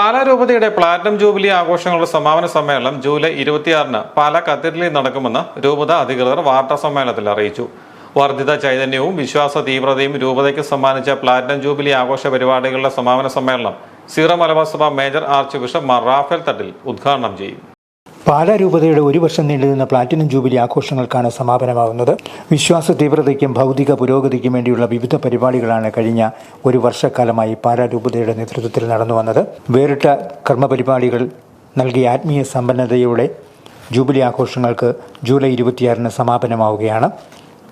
പാലാ രൂപതയുടെ platinum jubilee ആഘോഷങ്ങളുടെ സമാപന സമ്മേളനം ജൂലൈ ഇരുപത്തിയാറിന് പാലാ കത്തീഡ്രലിൽ നടക്കുമെന്ന് രൂപത അധികൃതർ വാർത്താ സമ്മേളനത്തിൽ അറിയിച്ചു. വർദ്ധിത ചൈതന്യവും വിശ്വാസ തീവ്രതയും രൂപതയ്ക്ക് സമ്മാനിച്ച പ്ലാറ്റിനം ജൂബിലി ആഘോഷ പരിപാടികളുടെ സമാപന സമ്മേളനം സീറോ മലബാർ സഭ major archbishop Mar Rafale Thattil ഉദ്ഘാടനം ചെയ്യും. പാലാ രൂപതയുടെ ഒരു വർഷം നീണ്ടുനിന്ന പ്ലാറ്റിനം ജൂബിലി ആഘോഷങ്ങൾക്കാണ് സമാപനമാകുന്നത് വിശ്വാസ തീവ്രതയ്ക്കും ഭൗതിക പുരോഗതിക്കും വേണ്ടിയുള്ള വിവിധ പരിപാടികളാണ് കഴിഞ്ഞ ഒരു വർഷക്കാലമായി പാലാരൂപതയുടെ നേതൃത്വത്തിൽ നടന്നു വന്നത്. വേറിട്ട കർമ്മപരിപാടികൾ നൽകിയ ആത്മീയ സമ്പന്നതയോടെ ജൂബിലി ആഘോഷങ്ങൾക്ക് ജൂലൈ ഇരുപത്തിയാറിന് സമാപനമാവുകയാണ്.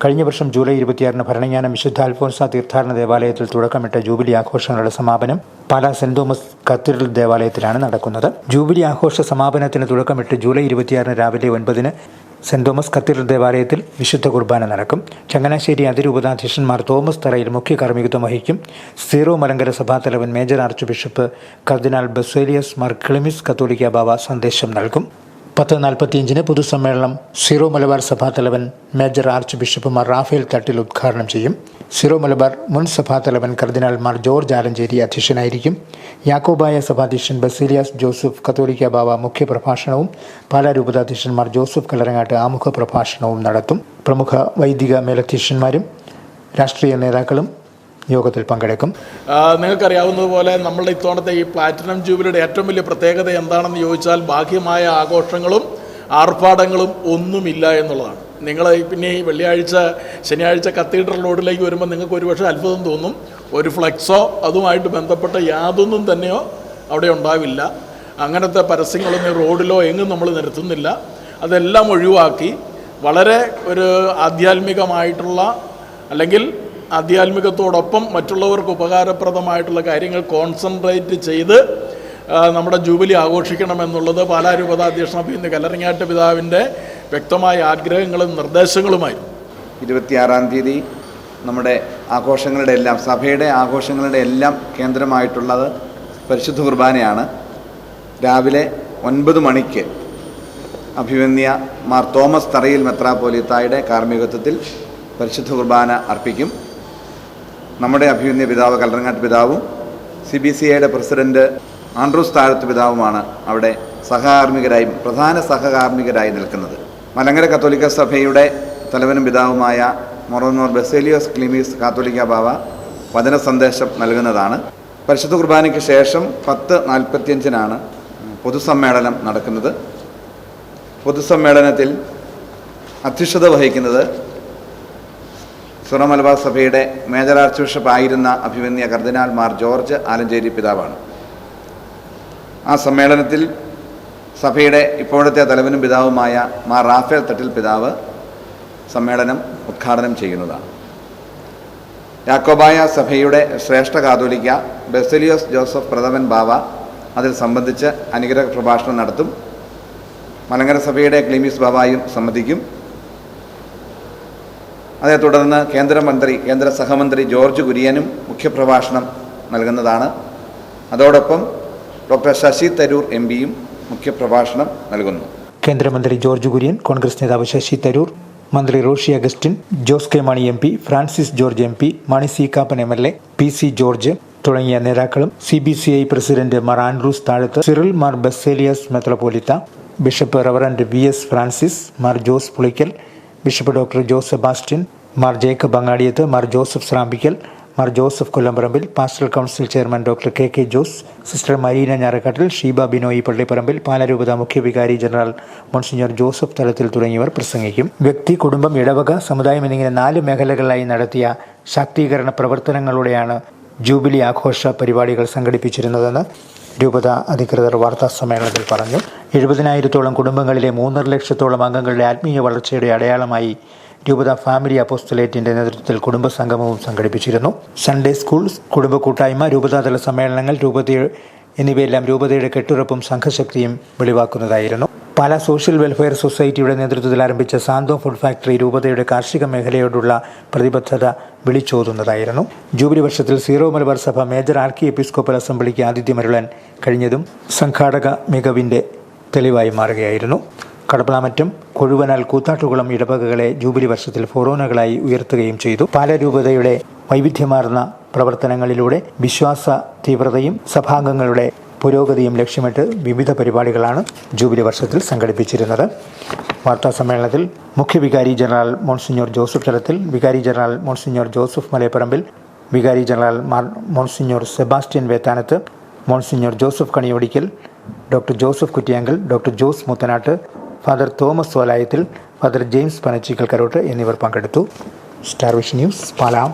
കഴിഞ്ഞ വർഷം ജൂലൈ ഇരുപത്തിയാറിന് ഭരണങ്ങാനം വിശുദ്ധ അൽഫോൻസ തീർത്ഥാടന ദേവാലയത്തിൽ തുടക്കമിട്ട ജൂബിലി ആഘോഷങ്ങളുടെ സമാപനം പാലാ സെന്റ് തോമസ് കത്തീഡ്രൽ ദേവാലയത്തിലാണ് നടക്കുന്നത്. ജൂബിലി ആഘോഷ സമാപനത്തിന് തുടക്കമിട്ട് ജൂലൈ ഇരുപത്തിയാറിന് രാവിലെ ഒൻപതിന് സെന്റ് തോമസ് കത്തീഡ്രൽ ദേവാലയത്തിൽ വിശുദ്ധ കുർബാന നടക്കും. ചങ്ങനാശ്ശേരി അതിരൂപതാധ്യക്ഷന്മാർ തോമസ് തറയിൽ മുഖ്യ കാർമ്മികത്വം വഹിക്കും. സീറോ മലങ്കര സഭാതലവൻ മേജർ ആർച്ച് ബിഷപ്പ് കർദിനാൾ ബസേലിയസ് മാർ ക്ലിമിസ് കത്തോലിക്ക ബാബ സന്ദേശം നൽകും. പത്ത് നാൽപ്പത്തിയഞ്ചിന് പൊതുസമ്മേളനം സിറോ മലബാർ സഭാ തലവൻ മേജർ ആർച്ച് ബിഷപ്പുമാർ റാഫേൽ തട്ടിൽ ഉദ്ഘാടനം ചെയ്യും. സിറോ മലബാർ മുൻ സഭാതലവൻ കർദിനാൾ മാർ ജോർജ് ആലഞ്ചേരി അധ്യക്ഷനായിരിക്കും. യാക്കോബായ സഭാധ്യക്ഷൻ ബസീലിയാസ് ജോസഫ് കത്തോലിക്ക ബാബ മുഖ്യപ്രഭാഷണവും പാലാ രൂപതാധ്യക്ഷൻ മാർ ജോസഫ് കലരങ്ങാട്ട് ആമുഖ പ്രഭാഷണവും നടത്തും. പ്രമുഖ വൈദിക മേലധ്യക്ഷന്മാരും രാഷ്ട്രീയ നേതാക്കളും യോഗത്തിൽ പങ്കെടുക്കും. നിങ്ങൾക്കറിയാവുന്നതുപോലെ നമ്മളുടെ ഇത്തവണത്തെ ഈ പ്ലാറ്റിനം ജൂബിലിയുടെ ഏറ്റവും വലിയ പ്രത്യേകത എന്താണെന്ന് ചോദിച്ചാൽ ബാഹ്യമായ ആഘോഷങ്ങളും ആർഭാടങ്ങളും ഒന്നുമില്ല എന്നുള്ളതാണ്. നിങ്ങൾ പിന്നെ ഈ വെള്ളിയാഴ്ച ശനിയാഴ്ച കത്തീഡ്രൽ റോഡിലേക്ക് വരുമ്പോൾ നിങ്ങൾക്ക് ഒരുപക്ഷെ അത്ഭുതം തോന്നും. ഒരു ഫ്ലെക്സോ അതുമായിട്ട് ബന്ധപ്പെട്ട യാതൊന്നും തന്നെയോ അവിടെ ഉണ്ടാവില്ല. അങ്ങനത്തെ പരസ്യങ്ങളൊന്നും റോഡിലോ എങ്ങും നമ്മൾ നിരത്തുന്നില്ല. അതെല്ലാം ഒഴിവാക്കി വളരെ ഒരു ആധ്യാത്മികമായിട്ടുള്ള അല്ലെങ്കിൽ ആധ്യാത്മികത്തോടൊപ്പം മറ്റുള്ളവർക്ക് ഉപകാരപ്രദമായിട്ടുള്ള കാര്യങ്ങൾ കോൺസെൻട്രേറ്റ് ചെയ്ത് നമ്മുടെ ജൂബിലി ആഘോഷിക്കണമെന്നുള്ളത് പാലാ രൂപതാധ്യക്ഷ ഇന്ന് കല്ലറിങ്ങാട്ട് പിതാവിന്റെ വ്യക്തമായ ആഗ്രഹങ്ങളും നിർദ്ദേശങ്ങളുമായിരുന്നു. ഇരുപത്തിയാറാം തീയതി നമ്മുടെ ആഘോഷങ്ങളുടെ എല്ലാം സഭയുടെ ആഘോഷങ്ങളുടെ എല്ലാം കേന്ദ്രമായിട്ടുള്ളത് പരിശുദ്ധ കുർബാനയാണ്. രാവിലെ ഒൻപത് മണിക്ക് അഭിമന്യ മാർ തോമസ് തറയിൽ മെത്രാപ്പോലിത്തായുടെ കാർമ്മികത്വത്തിൽ പരിശുദ്ധ കുർബാന അർപ്പിക്കും. നമ്മുടെ അഭിമന്യ പിതാവ് കല്ലറങ്ങാട്ട് പിതാവും സി ബി സി ഐയുടെ പ്രസിഡന്റ് ആൻഡ്രൂസ് താഴത്ത് പിതാവുമാണ് അവിടെ സഹകാർമ്മികരായും പ്രധാന സഹകാർമ്മികരായി നിൽക്കുന്നത്. മലങ്കര കത്തോലിക്ക സഭയുടെ തലവനും പിതാവുമായ മൊറോനോർ ബെസേലിയോസ് ക്ലിമീസ് കാത്തോലിക്ക ബാവ വചന സന്ദേശം നൽകുന്നതാണ്. പരിശുദ്ധ കുർബാനയ്ക്ക് ശേഷം പത്ത് നാൽപ്പത്തിയഞ്ചിനാണ് പൊതുസമ്മേളനം നടക്കുന്നത്. പൊതുസമ്മേളനത്തിൽ അധ്യക്ഷത വഹിക്കുന്നത് സുറ മലബാർ സഭയുടെ മേജർ ആർച്ച് ബിഷപ്പ് ആയിരുന്ന അഭിമന്യ കർദിനാൾ മാർ ജോർജ് ആലഞ്ചേരി പിതാവാണ്. ആ സമ്മേളനത്തിൽ സഭയുടെ ഇപ്പോഴത്തെ തലവനും പിതാവുമായ മാർ റാഫേൽ തട്ടിൽ പിതാവ് സമ്മേളനം ഉദ്ഘാടനം ചെയ്യുന്നതാണ്. യാക്കോബായ സഭയുടെ ശ്രേഷ്ഠ കാതോലിക്ക ബെസലിയോസ് ജോസഫ് പ്രഥമൻ ബാവ അതിൽ സംബന്ധിച്ച് അനുഗ്രഹ പ്രഭാഷണം നടത്തും. മലങ്കര സഭയുടെ ക്ലീമിസ് ബാബായും സംബന്ധിക്കും. അതേ തുടർന്ന് കേന്ദ്രമന്ത്രി കേന്ദ്ര സഹമന്ത്രി ജോർജ് കുര്യനും മുഖ്യപ്രഭാഷണം നൽകുന്നതാണ്. അതോടൊപ്പം ഡോക്ടർ ശശി തരൂർ എം പിയും മുഖ്യപ്രഭാഷണം നൽകുന്നു. കേന്ദ്രമന്ത്രി ജോർജ് കുര്യൻ കോൺഗ്രസ് നേതാവ് ശശി തരൂർ മന്ത്രി Roshy Augustine Jose K Mani M P Francis George M P Mani C Kappan M L A P C George തുടങ്ങിയ നേതാക്കളും C B C I president Mar Andrews Thazhath Cyril Mar Baselios metropolitan bishop reverend V S Francis Mar Jose Pulickal bishop doctor Jose Sebastian Mar Jacob Angadiath Mar Joseph Srampickal Mar Joseph Kollamparambil pastoral council chairman doctor K K Jose sister Marina Njarakattil Sheeba Binoy Pallipparambil പാലരൂപത മുഖ്യവികാരി general monsignor Joseph Thalathil തുടങ്ങിയവർ പ്രസംഗിക്കും. വ്യക്തി കുടുംബം ഇടവക സമുദായം എന്നിങ്ങനെ നാല് മേഖലകളിലായി നടത്തിയ ശാക്തീകരണ പ്രവർത്തനങ്ങളോടെയാണ് ജൂബിലി ആഘോഷ പരിപാടികൾ സംഘടിപ്പിച്ചിരുന്നതെന്ന് രൂപത അധികൃതർ വാർത്താ സമ്മേളനത്തിൽ പറഞ്ഞു. എഴുപതിനായിരത്തോളം കുടുംബങ്ങളിലെ മൂന്നര ലക്ഷത്തോളം അംഗങ്ങളുടെ ആത്മീയ വളർച്ചയുടെ അടയാളമായി രൂപത ഫാമിലി അപ്പോസ്തലേറ്റിന്റെ നേതൃത്വത്തിൽ കുടുംബ സംഗമവും സംഘടിപ്പിച്ചിരുന്നു. സൺഡേ സ്കൂൾ കുടുംബ കൂട്ടായ്മ രൂപതാതല സമ്മേളനങ്ങൾ രൂപത എന്നിവയെല്ലാം രൂപതയുടെ കെട്ടുറപ്പും സംഘശക്തിയും വെളിവാക്കുന്നതായിരുന്നു. പല സോഷ്യൽ വെൽഫെയർ സൊസൈറ്റിയുടെ നേതൃത്വത്തിൽ ആരംഭിച്ച സാന്തോ ഫുഡ് ഫാക്ടറി രൂപതയുടെ കാർഷിക മേഖലയോടുള്ള പ്രതിബദ്ധത വിളിച്ചോതുന്നതായിരുന്നു. ജൂബിലി വർഷത്തിൽ സീറോ മലബാർ സഭ മേജർ ആർക്കി എപ്പിസ്കോപ്പൽ അസംബ്ലിക്ക് ആതിഥ്യമരുളാൻ കഴിഞ്ഞതും സംഘാടക മികവിന്റെ തെളിവായി മാറുകയായിരുന്നു. കടപ്പളാമറ്റം കൊഴുവനാൽ കൂത്താട്ടുകുളം ഇടവകകളെ ജൂബിലി വർഷത്തിൽ ഫൊറോനകളായി ഉയർത്തുകയും ചെയ്തു. പാലരൂപതയുടെ വൈവിധ്യമാർന്ന പ്രവർത്തനങ്ങളിലൂടെ വിശ്വാസ തീവ്രതയും സഭാംഗങ്ങളുടെ പുരോഗതിയും ലക്ഷ്യമിട്ട് വിവിധ പരിപാടികളാണ് ജൂബിലി വർഷത്തിൽ സംഘടിപ്പിച്ചിരുന്നത്. വാർത്താ സമ്മേളനത്തിൽ മുഖ്യ വികാരി ജനറൽ മോൺസിഞ്ഞോർ ജോസഫ് ചലത്തിൽ വികാരി ജനറൽ മോൺസിഞ്ഞോർ ജോസഫ് മലയപ്പറമ്പിൽ വികാരി general monsignor Sebastian Vethanath monsignor Joseph Kaniyodickal doctor Joseph Kuttiyankal doctor Jose Muthanatt father Thomas Solayathil father James Panachickal Karott എന്നിവർ പങ്കെടുത്തു. Starvision news പാലാം.